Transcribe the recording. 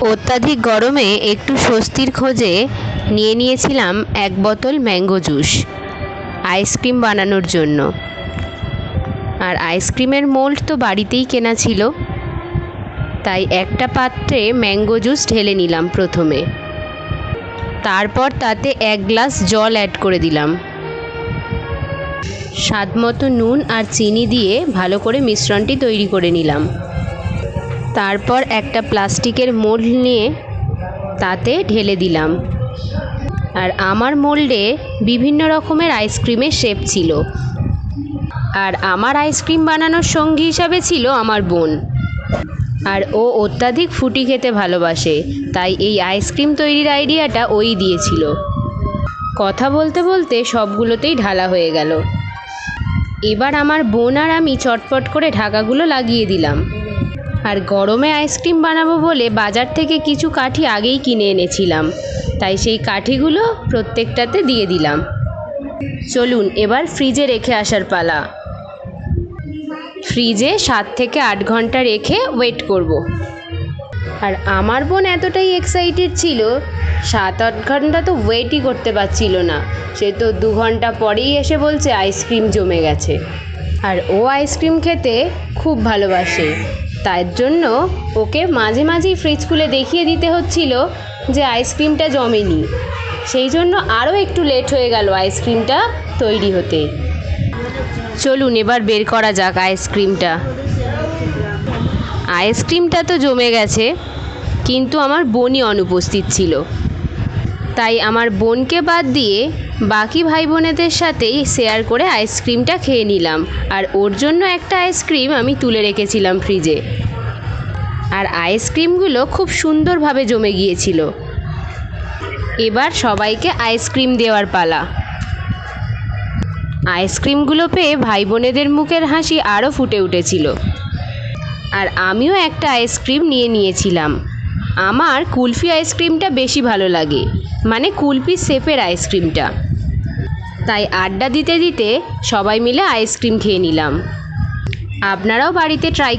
অত্যাধিক গরমে একটু স্বস্তির খোঁজে নিয়ে নিয়েছিলাম এক বোতল ম্যাঙ্গো জুস। আইসক্রিম বানানোর জন্য। আর আইসক্রিমের মোল্ড তো বাড়িতেই কেনা ছিল। তাই একটা পাত্রে ম্যাঙ্গো জুস ঢেলে নিলাম প্রথমে। তারপর তাতে এক গ্লাস জল অ্যাড করে দিলাম। স্বাদ মতো নুন আর চিনি দিয়ে ভালো করে মিশ্রণটি তৈরি করে নিলাম। তারপর একটা প্লাস্টিকের মোল্ড নিয়ে তাতে ঢেলে দিলাম। আর আমার মোল্ডে বিভিন্ন রকমের আইসক্রিমের শেপ ছিল। আর আমার আইসক্রিম বানানোর সঙ্গী হিসাবে ছিল আমার বোন। আর ও অত্যাধিক ফুটি খেতে ভালোবাসে, তাই এই আইসক্রিম তৈরির আইডিয়াটা ওই দিয়েছিল। কথা বলতে বলতে সবগুলোতেই ঢালা হয়ে গেল। এবার আমার বোন আর আমি চটপট করে ঢাকাগুলো লাগিয়ে দিলাম। আর গরমে আইসক্রিম বানাবো বলে বাজার থেকে কিছু কাঠি আগেই কিনে এনেছিলাম। তাই সেই কাঠিগুলো প্রত্যেকটাতে দিয়ে দিলাম। চলুন, এবার ফ্রিজে রেখে আসার পালা। ফ্রিজে সাত থেকে আট ঘণ্টা রেখে ওয়েট করব। আর আমার বোন এতটাই এক্সাইটেড ছিল, সাত, আট ঘণ্টা তো ওয়েটই করতে পারছিল না। সে তো দু ঘণ্টা পরেই এসে বলছে আইসক্রিম জমে গেছে। আর ও আইসক্রিম খেতে খুব ভালোবাসে। তার জন্য ওকে মাঝে মাঝেই ফ্রিজ খুলে দেখিয়ে দিতে হচ্ছিল যে আইসক্রিমটা জমেনি। সেই জন্য আরও একটু লেট হয়ে গেল আইসক্রিমটা তৈরি হতে। চলুন এবার বের করা যাক আইসক্রিমটা আইসক্রিমটা তো জমে গেছে, কিন্তু আমার বোনই অনুপস্থিত ছিল। তাই আমার বোনকে বাদ দিয়ে বাকি ভাই বোনেদের সাথেই শেয়ার করে আইসক্রিমটা খেয়ে নিলাম। আর ওর জন্য একটা আইসক্রিম আমি তুলে রেখেছিলাম ফ্রিজে। আর আইসক্রিমগুলো খুব সুন্দরভাবে জমে গিয়েছিল। এবার সবাইকে আইসক্রিম দেওয়ার পালা। আইসক্রিমগুলো পেয়ে ভাই বোনেদের মুখের হাসি আরও ফুটে উঠেছিল। আর আমিও একটা আইসক্রিম নিয়ে নিয়েছিলাম। আমার কুলফি আইসক্রিমটা বেশি ভালো লাগে। মানে কুলফি শেপের আইসক্রিমটা। তাই আড্ডা দিতে দিতে সবাই মিলে আইসক্রিম খেয়ে নিলাম। আপনারাও বাড়িতে ট্রাই